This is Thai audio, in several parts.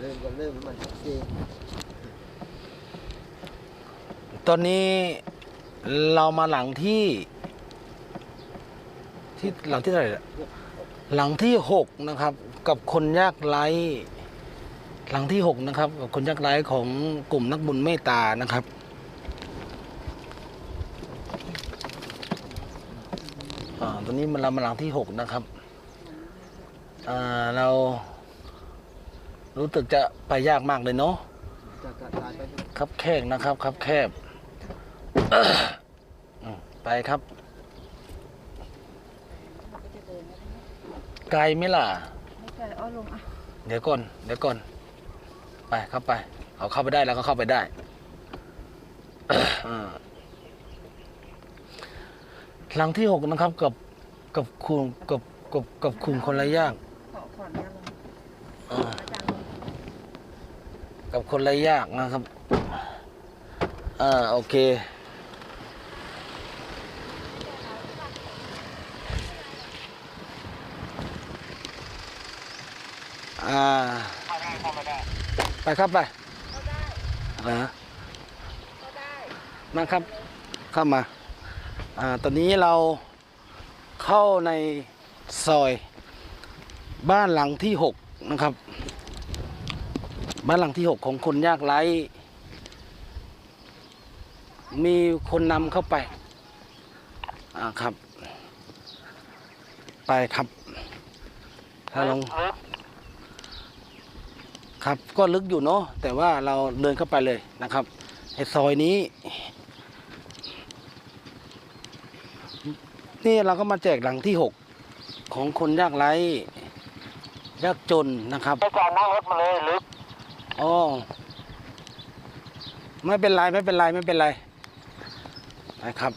เริ่มก็เริ่มมันสักทีตอนนี้เรามาหลังที่ ที่หลังที่เท่าไหร่ล่ะหลังที่หกนะครับ กับคนยากไร้หลังที่หกนะครับกับคนยากไร้ของกลุ่มนักบุญเมตตานะครับอ่าตอนนี้มันเรามาหลังที่หกนะครับอ่าเรา รู้สึกจะไปยากมากเลยเนาะจะกระจายไปครับแคบนะครับครับแคบอืมไปครับ ไกลไหมล่ะไม่ไกลอ้อลงอะเดี๋ยวก่อนเดี๋ยวก่อน ไปเข้าไปเอาเข้าไปได้แล้วก็เข้าไปได้อ่าหลังที่หกนะครับกับกับคุณกับกับกับคุณคนละยากขอขอเนี่ยลง อ่า อาจารย์ลง กับคนละยากนะครับ อ่า โอเค อ่า ไปครับไปเหรอมาครับ เข้ามา อ่า ตอนนี้เราเข้าในซอย บ้านหลังที่หกนะครับ บ้านหลังที่หกของคนยากไร้มีคนนำเข้าไปอ่าครับ ไปครับถ้าลงครับ ก็ลึกอยู่เนาะแต่ว่าเราเดินเข้าไปเลยนะครับไอซอยนี้ นี่เราก็มาแจกหลังที่หกของคนยากไร้ยากจนนะครับอาจารนั่งรถมาเลยลึก อ๋อไม่เป็นไรไม่เป็นไรไม่เป็นไรนะครับ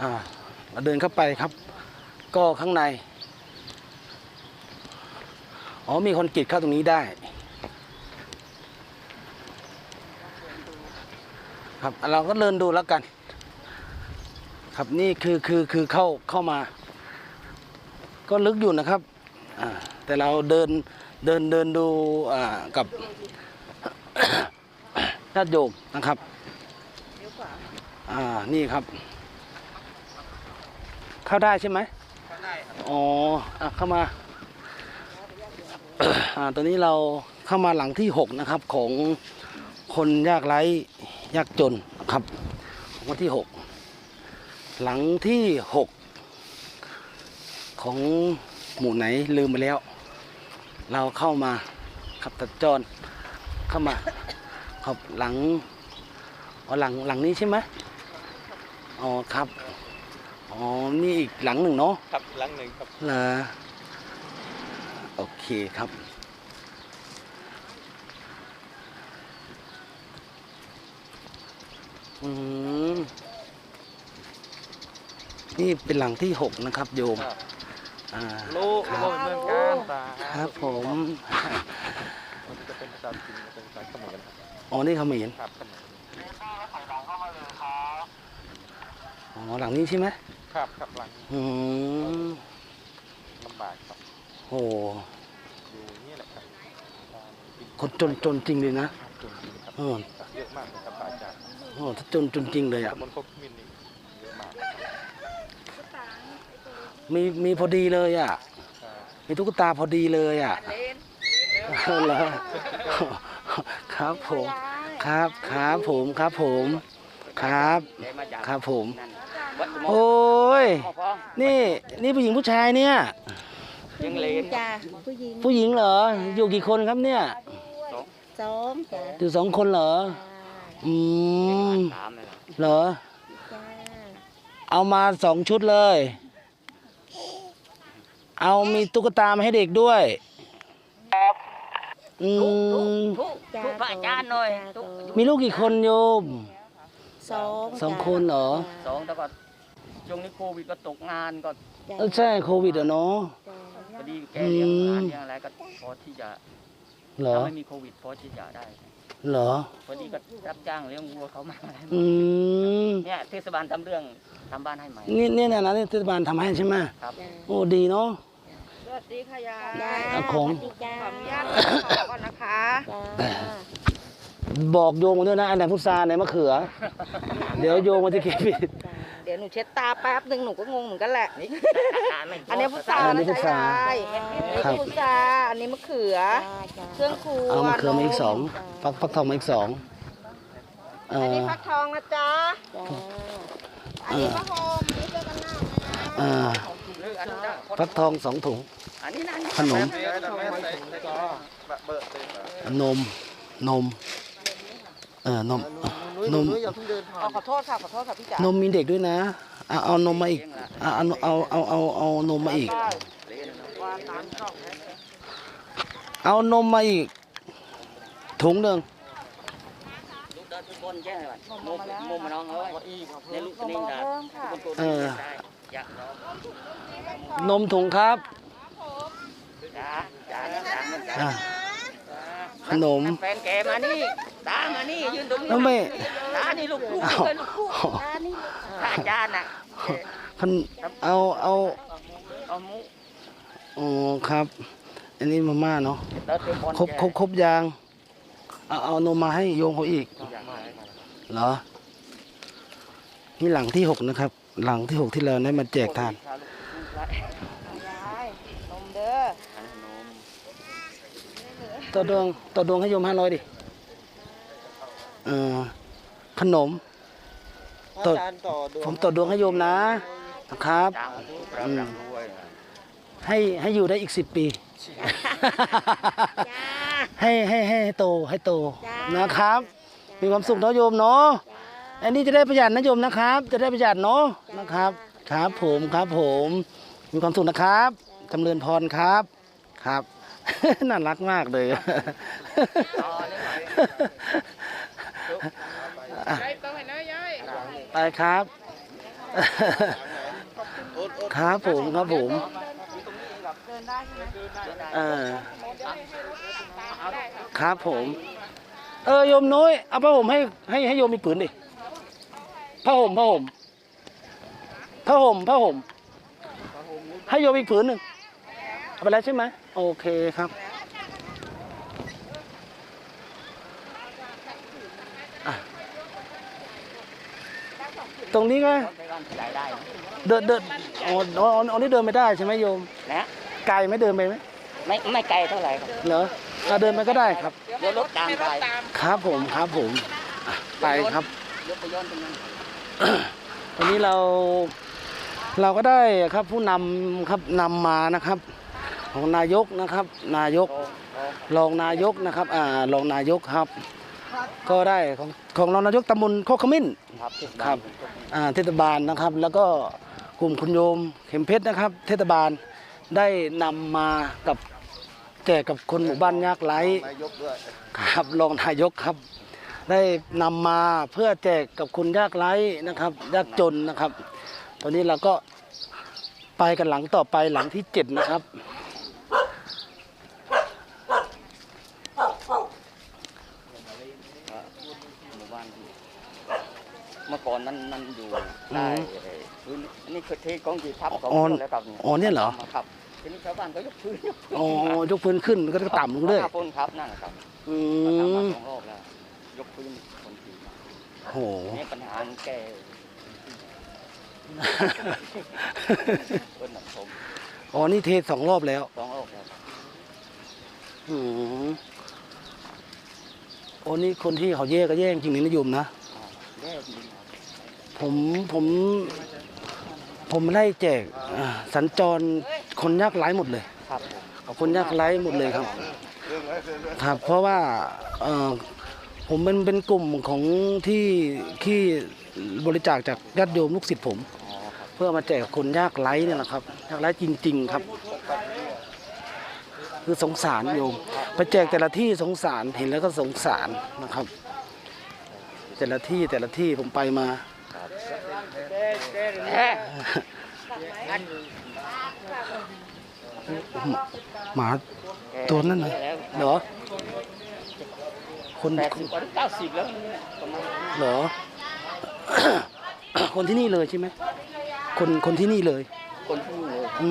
อ่าเราเดินเข้าไปครับ ก็ข้างใน อ๋อมีคนกรีดเข้าตรงนี้ได้ครับเราก็เดินดูแล้วกัน ครับนี่คือคือคือเข้าเข้ามา ก็ลึกอยู่นะครับแต่เราเดิน เดินเดินดูอ่ากับญาติโยมนะครับเลี้ยวขวาอ่านี่ครับ เข้าได้ใช่ไหมเข้าได้อ๋ออะเข้ามาอ่าตอนนี้เราเข้ามาหลังที่หกนะครับของคนยากไร้ยากจนครับของวันที่หกหลังที่หกของหมู่ไหนลืมไปแล้ว เราเข้ามาขับตัดจรเข้ามาขับหลังอ๋อหลังหลังนี้ใช่ไหมอ๋อครับ อ๋อ นี่อีกหลังหนึ่งเนาะครับหลังหนึ่งครับเหรอโอเคครับ อืม นี่เป็นหลังที่หกนะครับโยม อ่า รู้ครัรู้บเหมือนกันตา ครับผมมันจะเป็นภาษาจีนเป็นภาษาเขมรครับอ๋อนี่เขมรครับเขมรอ๋อหลังนี้ใช่ไหมครับครับหลังอืมลำบากครับโอ้อยู่นี่แหละครับคนจนจนจริงเลยนะจนจริงครับเออเยอะมากเลยครับอาจารย์โอ้ถ้าจนจนจริงเลยอะตำบลโคกมินนี่เยอะมากมีมีพอดีเลยอะครับ มีตุ๊กตาพอดีเลยอะเลนเหรอครับผมครับครับผมครับผมครับ ครับผม โอ้ยนี่นี่ผู้หญิงผู้ชายเนี่ยยังเลนจ้าผู้หญิงผู้หญิงเหรอ อยู่กี่คนครับเนี่ยสองจ้าอยู่สองคนเหรออืมเหรอจ้าเอามาสองชุดเลย เอามีตุ๊กตามาให้เด็กด้วยอืมจ้าทุกพระอาจารย์หน่อยทุกมีลูกกี่คนโยมสองสองคนเหรอสองแต่ก็ช่วงนี้โควิดก็ตกงานก็เออใช่โควิดอะเนาะพอดีแกเลี้ยงอืมงานเลี้ยงอะไรก็พอที่จะเหรอถ้าไม่มีโควิดพอที่จะได้เหรอพอดีก็รับจ้างเลี้ยงวัวเขามาอืมเนี่ยเทศบาลทำเรื่องทำบ้านให้ใหม่นี่เนี่ยนะนี่เทศบาลทำให้ใช่ไหมครับโอ้ดีเนาะก็ วัสดีค่ะยายจ้าอะของสวัสดีจ้าขออนุญาตขอก่อนนะคะ จ้าบอกโยมมาด้วยนะอันไหนพุทราอันไหนมะเขือ เดี๋ยวโยมมันจะคิดผิด เดี๋ยวหนูเช็ดตาแป๊บหนึ่งหนูก็งงเหมือนกันแหละ อันนี้พุทราอันนี้นะพุทจ๊ะรายายอันนี้ครับพุทราอันนี้มะเขือ จ้าเครื่องครัวเอามะเขือมาอีกสองฟักฟักทองมาอีกสองเออันอนี้ฟักทองนะจ๊ะ จ้าอันนี้พระโฮมอันนี้เจอกันหน้าเออฟักทองสองถุงอันนี้นั่น ขนมเบิดเต็มนม นม เออนมหนุ่ยนหมนุ่ยอย่าเพิ่งเดินผ่าเอานขอโทษค่ะขอโทษค่ะพี่จ๋านมมีเด็กด้วยนะเอาเอานมมาอีกเอาเอาเอาเอาเอาเอานมมาอีกว่าน้ำช่องนะเอานมมาอีก ถุงหนึ่งลูกเดินทุกคนแจ้งเลยว่ามุมมุมมาน้องเอ้ยในลูกนิ่งดาเพิ่มค่ะคนตัวเอนี้อได้อยากลองนมถุงครับ จ้าจ้าจ้ามันจ้า อะ ขนมแฟนแกมานี่ตามานี่ยืนตรงนี้แล้วไม่ตานี่ลูกคู่เอาเลยลูกคู่ข้าจานน่ะขนเอาเอาเอามุอ๋อครับ อันนี้มาม่าเนาะเดินไปบอลครบครบครบยางเอาเอานมมาให้โยมเขาอีกเหรอนี่หลังที่หกนะครับ หลังที่หกที่เราได้มาแจกทาน ยายนมเด้อ ต่อดวงต่อดวงให้โยมห้าร้อยดิเออขนมต่ออาจารย์ต่อดวงผมต่อดวงให้โยมนะนะครับจ้างเรารำรวยให้ให้อยู่ได้อีกสิบปีให้ให้ให้ให้โตให้โตนะครับ มีความสุขเนาะโยมเนาะอันนี้จะได้ประหยัดนะโยมนะครับ จะได้ประหยัดเนาะนะครับ ครับผมครับผม มีความสุขนะครับจำเริญพรครับครับ น่ารักมากเลยไปครับ ครับผมครับผมครับผม เออโยมน้อยเอาผ้าห่มให้ให้ให้โยมมีผืนดิผ้าห่มผ้าห่มผ้าห่มผ้าห่มให้โยมอีกผืนหนึ่งเอาไปแล้วใช่ไหม โอเคครับอะตรงนี้ก็ไปบ้านที่ไหนได้เดินเดินอ๋ออ๋ออ๋อนี่เดินไม่ได้ใช่ไหมโยมนะไกลไหมเดินไปไหมไม่ไม่ไกลเท่าไหร่ครับเหรออะเดินไปก็ได้ครับเดี๋ยวรถตามไปครับผมครับผมอะไปครับยกไปย้อนตรงนั้นวันนี้เราเราก็ได้ครับผู้นำครับนำมานะครับ ของนายกนะครับ นายกรองนายกนะครับอ่ารองนายกครับ ก็ได้ของของรองนายกตำบลโคกขมิ้นครับอ่าเทศบาลนะครับ แล้วก็กลุ่มคุณโยมเข็มเพชรนะครับ เทศบาลได้นำมากับแจกกับคนหมู่บ้านยากไร้ครับรองนายกครับ ได้นำมาเพื่อแจกกับคนยากไร้นะครับ ยากจนนะครับ ตอนนี้เราก็ไปกันหลังต่อไปหลังที่เจ็ดนะครับ หมู่บ้านที่เมื่อก่อนนั้นมันอยู่ได้เอ่อพื้ นอันนี้คือเทกองจีทับของอ๋อแล้วครับเนี่ยอ๋อเนี่ยเหรอครับทีนี้ชาวบ้านก็ยกพื้นยกพื้นอ๋อยกพื้นขึ้นก็ต่ำลงเรื่อยครับปูนครับนั่นแหละครับอืมาทำมามสองรอบแล้วยกพื้นคนทีมาโหนี่ปัญหาแก้เปิ้นหนักผมอ๋อนี่เทสองรอบแล้วสองรอบแล้วอืมโอ้นี่คนที่เขาแย่ก็แย่จริงๆนะโยมนะอ่าแย่จริงครับผมผม ผมไล่แจกอ่าสัญจรคนยากไร้หมดเลยครับผมคนยากไร้หมดเลยครับ ครับ เพราะว่าเอ่อผมเป็นเป็นกลุ่มของที่ที่บริจาคจากญาติโยมลูกศิษย์ผมอ๋อครับเพื่อมาแจกคนยากไร้เนี่ยนะครับยากไร้จริง ๆ ครับ คือสงสารโยมไปแจกแต่ละที่สงสารเห็นแล้วก็สงสารนะครับ แต่ละที่แต่ละที่ผมไปมาแย่ หมาตัวนั้นเลยแล้วเหรอ คนแปดสิบกว่าเก้าสิบแล้วเหรอ คนที่นี่เลยใช่ไหม คนคนที่นี่เลย คนที่นี่เลยอื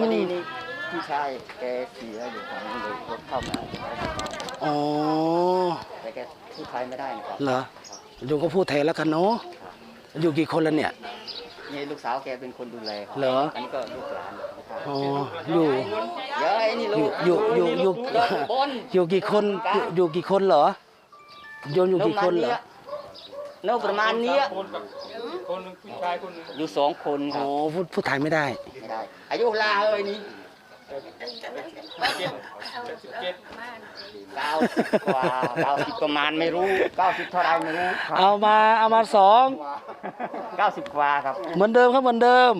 พอดีมนี่พี่ชายแกเสียอยู่ทางนี้เลยรถเข้ามาอ๋อแต่แกพูดไทยไม่ได้นะครับเหรอโยมก็พูดแทนแล้วกันเนาะ อยู่กี่คนแล้วเนี่ย นี่ลูกสาวแกเป็นคนดูแลครับเหรอ อันนี้ก็ลูกหลานนะครับอ๋ออยู่เย้ยนี่ลูกอยู่อยู่อยู่เดินบนอยู่กี่คนอยู่อยู่กี่คนเหรอโยมอยู่กี่คนเหรอ เนื้อประมาณเนี้ยคนกับคนหนึงผู้ชายคนหนึงอยู่สองคนคอ๋รัอบพูดพูดไทยไม่ได้ ไม่ได้อายุลาเอ้ยนี่ เจ็ดเจ็ดสิบเจ็ดเก้าสิบกว่าเก้าสิบประมาณไม่รู้เก้าสิบเท่าไรไม่รู้ครับเอามาเอามาสองเก้าสิบกว่าครับเหมือนเดิมครับเหมือนเดิม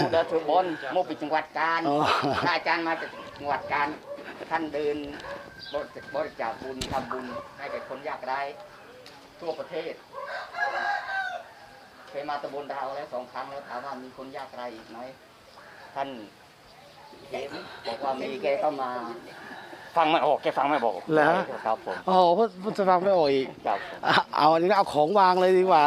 มูเดอร์เทอร์บอนโมปิดจังหวัดกาญอ๋อพระอาจารย์มาจากจังหวัดกาญท่านเดินบริบริจาคบุญทำบุญให้แก่คนยากไร้ทั่วประเทศเคยมาตำบลดาวแล้วสองครั้งแล้วถามว่ามีคนยากไร้อีกไหม ท่านเห็นบอกว่ามีแกก็มา ฟังไม่ออกแกฟังไม่บอกเหรอครับผมโอ้โหพูดพูดจะฟังไม่ออกอีก ครับเอาเอาอันนี้เอาของวางเลยดีกว่า